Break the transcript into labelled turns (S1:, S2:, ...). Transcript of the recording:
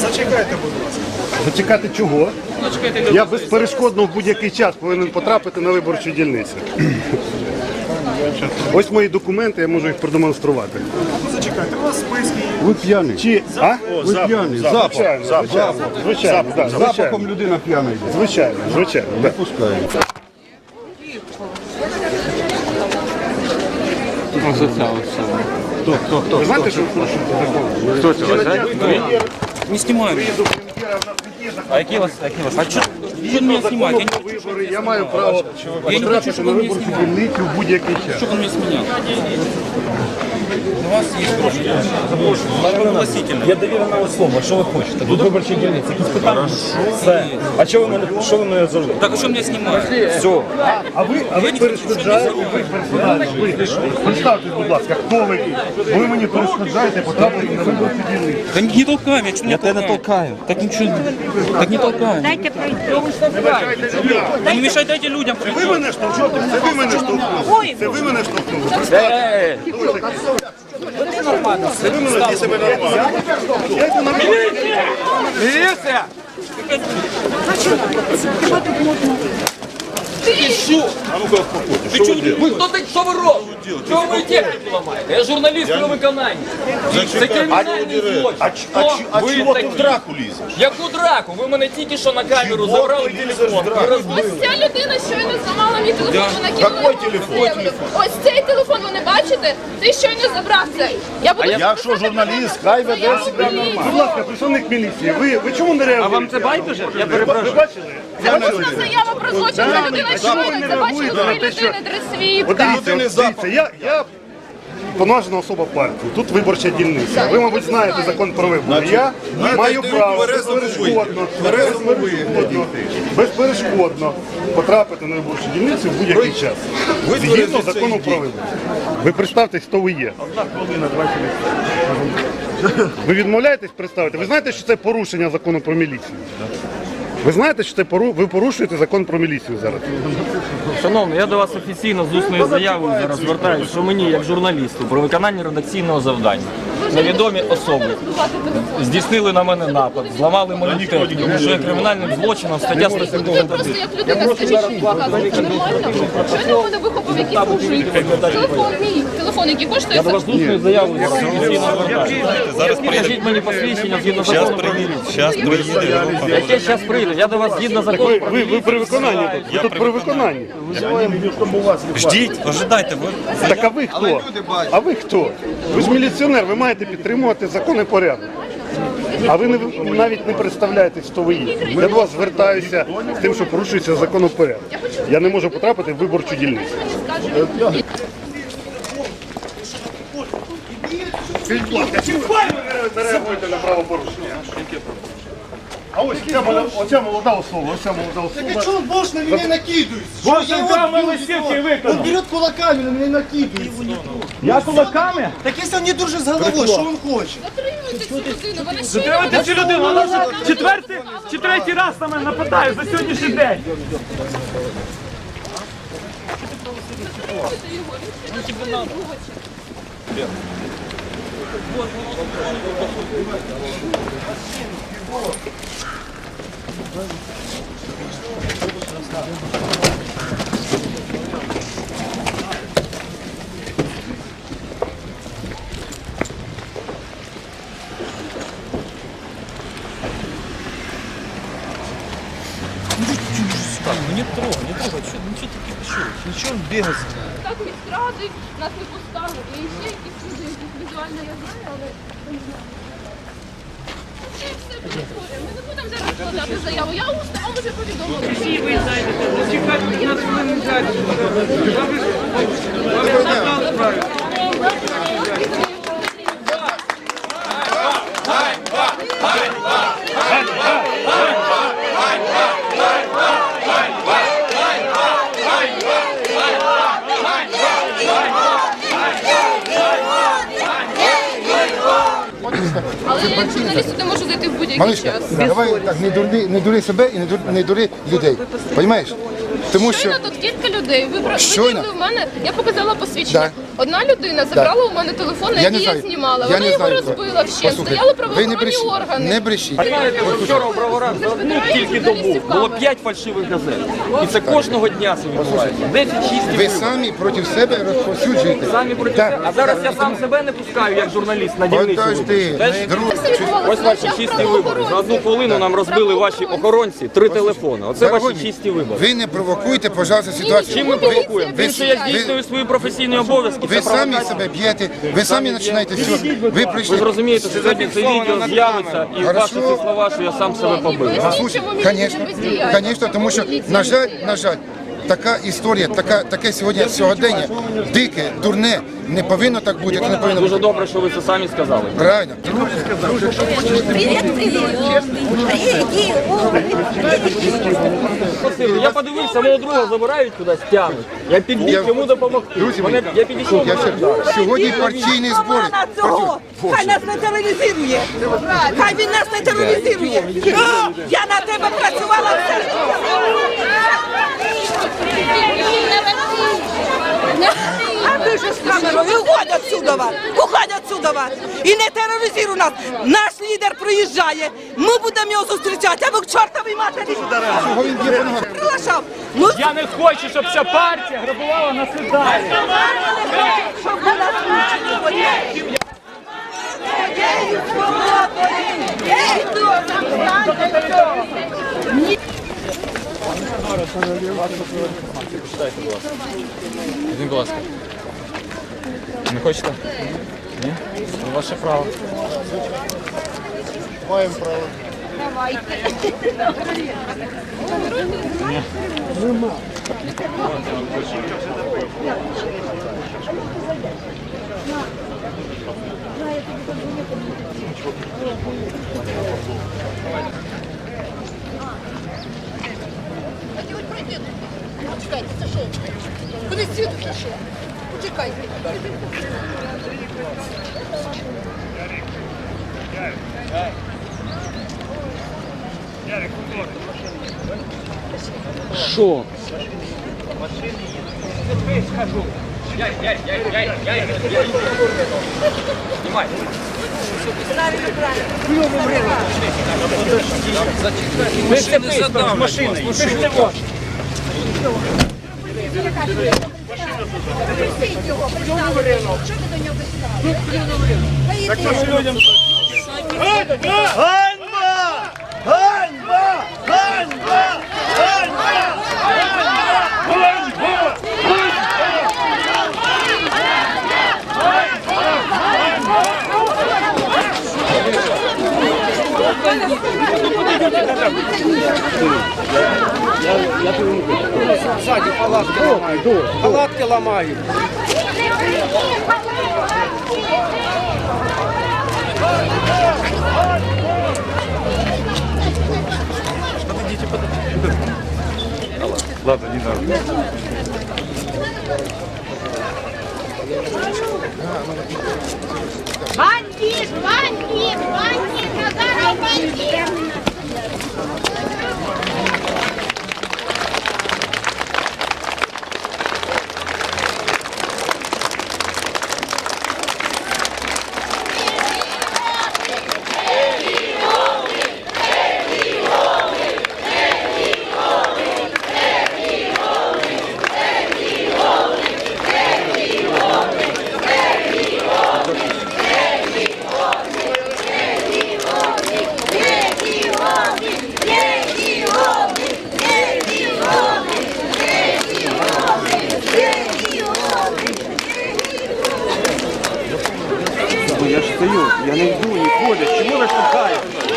S1: Зачекайте, будь ласка.
S2: Зачекати чого? Я безперешкодно в будь-який час повинен потрапити на виборчу дільницю. Ось мої документи, я можу їх продемонструвати.
S1: Ну, зачекайте, у вас списки є.
S2: Ви п'яний. Чи а?
S3: Ви п'яний, запах.
S2: Звичайно, звичайно, звичайно, да,
S3: Запахом людина п'яна йде.
S2: звичайно, звичайно. да.
S3: Пускає.
S2: Ви знаєте, що ви порушуєте закон?
S4: Хто це? Ви? Не знімаю. А які у вас? Які у вас? А що? Що мене знімати? Я
S2: вибори я маю право
S4: Я не хочу, щоб ви мене знімали.
S2: в будь-який час.
S4: Что он меня сменял? У вас є гроші. Пригласительно.
S5: Я довірена особа, що ви хочете? Тут виборчі дільниці, якісь питання? Все. А що ви мене, що ви мене зробили?
S4: Так а що мене знімають?
S5: Все.
S2: А ви, а ви перешкоджаєте, ви перешкоджаєте, ви представтесь, будь ласка, хто ви? Ви мені перешкоджаєте потрапити на виборчу дільницю.
S4: Да не, не толкаем, я что
S5: Я тебе не толкаю.
S4: Так ничего, так не толкаем.
S6: Дайте пройти.
S4: Не мешай, дайте людям
S2: Ви
S4: прийти.
S2: мене штовхнули? Це ви мене штовхнули? Це ви мене штовхнули?
S4: нормально.
S2: Це ви мене себе нормально. Я йду на
S4: Милиция!
S7: Ты что, вы, кто ты, что вы робите? Чего вы технику ломаете? Я журналист на виконанні. Це кримінальний злочин.
S3: А, ч- а, ч- а
S7: Ви
S3: чого ти
S7: такі?
S3: в драку лізеш?
S7: Яку драку? Ви мене тільки що на камеру
S3: Чого
S7: забрали
S3: ти лізеш
S7: телефон.
S3: в драку?
S7: Ви розбили.
S8: Ось ця людина щойно зламала мій телефон, вона кинула
S3: Какой
S8: його
S3: телефон?
S8: в землю. Ось цей телефон, ви не бачите? Ти щойно забрав це. Я буду
S3: Я що журналіст, хай веде себе
S2: Будь
S3: нормально.
S2: ласка, представник міліції, ви, ви чому не реагуєте? А вам це байдуже? Я перепрошую. Ви бачили?
S8: Це можна заява про злочин, ця людина
S2: а чому ви не
S8: щойно. Це бачили
S2: реагуєте на те, що- От дивіться, от дивіться, я, я повноважена особа партії, тут виборча дільниця. Ви, мабуть, знаєте закон про вибори. Я маю право безперешкодно, безперешкодно, безперешкодно потрапити на виборчу дільницю в будь-який час. Згідно закону про вибори. Ви представтесь, хто ви є. Ви відмовляєтесь представити? Ви знаєте, що це порушення закону про міліцію? Ви знаєте, що це пору... ви порушуєте закон про міліцію зараз?
S5: Шановний, я до вас офіційно з усною заявою зараз звертаюся, що мені, як журналісту, про виконання редакційного завдання. Невідомі особи здійснили на мене напад, зламали мою техніку, тому що є кримінальним злочином стаття
S8: Ви
S5: 171.
S8: просто як людина, скажіть, що їй показуєте. Це нормально? Щойно мене вихопив якийсь мужик. Телефон мій, телефон, який коштує
S5: Я до вас з усною заявою зараз звертаюся. Покажіть мені посвідчення згідно закону про міліцію.
S4: Зараз приїде.
S5: Яке зараз прийде? Я до вас згідно закону
S2: Ви,
S5: про
S2: ви, ви при виконанні тут. Ви тут при виконанні.
S4: Ждіть, ожидайте. Ви...
S2: Так а ви хто? А ви хто? Ви ж міліціонер, ви маєте підтримувати закон і порядок. А ви не, навіть не представляєте, хто ви є. Я до вас звертаюся з тим, що порушується закон і порядок. Я не можу потрапити в виборчу дільницю. Чим ви реагуєте на правопорушення? А ось ця, молода- оця молода особа, оця молода особа.
S1: Так что он больше на меня накидывается?
S5: Больше
S1: Я
S5: там
S1: вот
S5: на
S1: бью
S5: листівки
S1: его.
S5: виконав.
S1: Он берет кулаками на меня накидывается.
S5: Я кулаками?
S1: Так если он не дружит с головой, что он хочет?
S8: Затримуйте цю людину, вона щойно
S5: Затримуйте цю людину, вона вже четвертий чи третій раз на мене нападає за сьогоднішній день.
S8: Так відкрадуть, нас не поставили. І ще якісь люди, якісь візуально я знаю, але... Це все історія. Ми не будемо зараз складати заяву. Я усно вам вже повідомила. Вам же як журналіст сюди можуть зайти в будь-який час.
S9: давай так, не дури, не дури себе і не дури, не дури людей. Понімаєш? Тому що
S8: Щойно тут кілька людей. Ви про-
S9: Щойно?
S8: витягли в мене, я показала посвідчення.
S9: Да.
S8: Одна людина забрала у мене телефон, на
S9: Я не
S8: який я
S9: знаю.
S8: знімала.
S9: Я
S8: Вона
S9: не
S8: його
S9: знаю.
S8: розбила вщент.
S9: Послухайте,
S8: Стояли
S9: ви не
S8: правоохоронні
S9: брешіть,
S8: органи.
S9: не брешіть.
S5: Знаєте, ви вчора в Броварах за одну тільки добу було 5 фальшивих газет. І це кожного дня це відбувається. 10-6
S9: Ви
S5: виборів.
S9: самі проти себе розповсюджуєте.
S5: Самі проти
S9: Так.
S5: себе. А зараз я сам себе не пускаю як журналіст на дільницю.
S9: Подожди,
S5: Теж
S9: друг,
S5: Ось ваші чисті вибори. За одну хвилину нам розбили ваші охоронці три телефони. Оце ваші чисті вибори.
S9: ви не провокуйте, пожалуйста, ситуацію.
S5: Чим ми
S9: Ви-
S5: провокуємо?
S9: ви-
S5: Тим, що я
S9: ви-
S5: здійснюю свої професійні обов'язки.
S9: Ви самі себе б'єте, ви самі починаєте все. Ви прийшли.
S5: Ви
S9: прийшли.
S5: зрозумієте, що сьогодні це відео з'явиться і ваші ці слова, що я сам себе побив.
S9: Конечно, конечно, тому що, на жаль, на жаль, така історія, така, таке сьогодні сьогодення, дике, дурне, не повинно так бути, це не повинно
S5: Дуже добре, що ви це самі сказали.
S9: Правильно.
S6: Привет, привет.
S5: Спасибо. Я подивився, мого друга забирають кудись, тягнуть. Я підбіг
S9: Я-
S5: йому допомогти.
S9: Друзі
S5: Мене,
S9: мої,
S5: я підійшов.
S9: Я ще сьогодні партійні збори.
S6: Вона цього. Хай нас не тероризує. Хай він нас не тероризує. Я на тебе працювала все. А ти ж з камерою, уходь отсюда, уходь отсюда. І не тероризуй нас. Наш лідер приїжджає, ми будемо його зустрічати, а ви к чортовій матері. Приглашав. Ну,
S5: Я не хочу, щоб ця партія грабувала нас і далі.
S6: щоб ви нас не своєю.
S5: Візьміть, будь ласка. Не хочете? Ні? Ну, Ваше право.
S8: Чекайте, Чекай. Що? Машини
S5: є. скажу. Яй, яй, яй, яй, яй, яй. Снимай. Правильно, правильно. Зачекайте,
S4: машини задам. Машини. Машини. Машини.
S8: Світ пішов? Чекайте.
S5: Що? Сзади палатки ломают. Палатки ломают. Подойдите, подойдите. Ладно, не надо.
S8: Бандит, бандит, бандит, Назаров бандит!
S10: я ж стою, я не йду нікуди. Чому ви шукаєте?